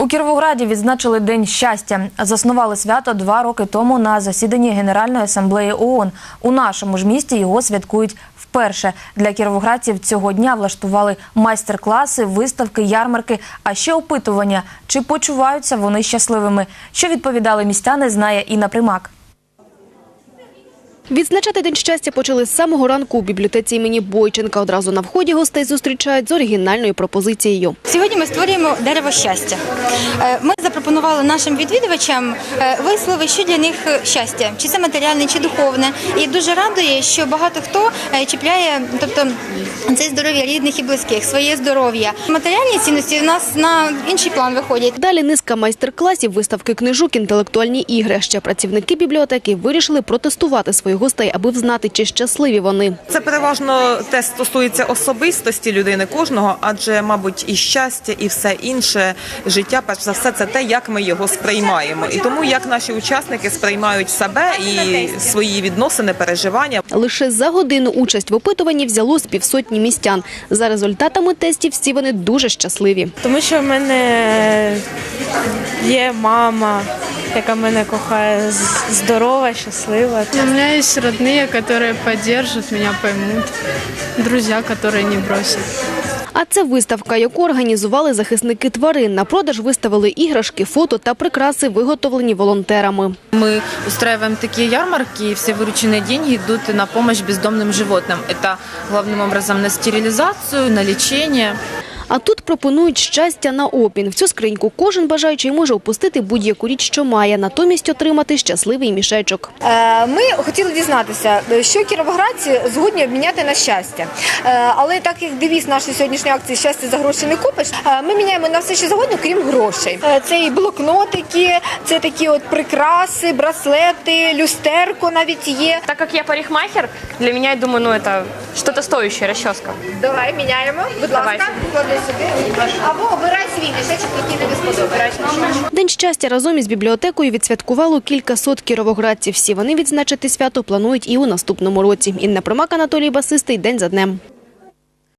У Кіровограді відзначили День щастя. Заснували свято два роки тому на засіданні Генеральної асамблеї ООН. У нашому ж місті його святкують вперше. Для кіровоградців цього дня влаштували майстер-класи, виставки, ярмарки, а ще опитування, чи почуваються вони щасливими. Що відповідали містяни, знає Інна Примак. Відзначати День щастя почали з самого ранку у бібліотеці імені Бойченка. Одразу на вході гостей зустрічають з оригінальною пропозицією. Сьогодні ми створюємо дерево щастя. Е, Ми запропонували нашим відвідувачам е, вислови, що для них щастя, чи це матеріальне, чи духовне. І дуже радує, що багато хто е, чіпляє, тобто це здоров'я рідних і близьких, своє здоров'я. Матеріальні цінності в нас на інший план виходять. Далі низка майстер-класів, виставки книжок, інтелектуальні ігри. Ще працівники бібліотеки вирішили протестувати своїх гостей, аби взнати, чи щасливі вони. Це переважно те стосується особистості людини кожного, адже, мабуть, і щастя, і все інше життя, перш за все, це те, як ми його сприймаємо. І тому як наші учасники сприймають себе і свої відносини, переживання. Лише за годину участь в опитуванні взяло з півсотні містян. За результатами тестів всі вони дуже щасливі. Тому що в мене є мама, яка мене кохає, з- здорова, щаслива. У меня есть родные, которые поддержат меня, поймут. Друзья, которые не бросят. А це виставка, яку організували захисники тварин. На продаж виставили іграшки, фото та прикраси, виготовлені волонтерами. Мы устраиваем такие ярмарки, и все вырученные деньги идут на помощь бездомным животным. Это главным образом на стерилизацию, на лечение. А тут пропонують щастя на обмін. В цю скриньку кожен бажаючий може опустити будь-яку річ, що має, натомість отримати щасливий мішечок. Е, Ми хотіли дізнатися, що кіровоградці згодні обміняти на щастя. Е, Але так як девіз нашої сьогоднішньої акції щастя за гроші не купиш, е, ми міняємо на все, що завгодно, крім грошей. Це і блокнотики, це такі от прикраси, браслети, люстерко навіть є. Так как я парикмахер, для меня, я думаю, ну это что-то стоящее, расческа. Давай міняємо, будь ласка, Або обирай свій мішечок, який тобі сподобається. День щастя разом із бібліотекою відсвяткувало кількасот кіровоградців. Всі вони відзначити свято планують і у наступному році. Інна Промак, Анатолій Басистий. День за днем.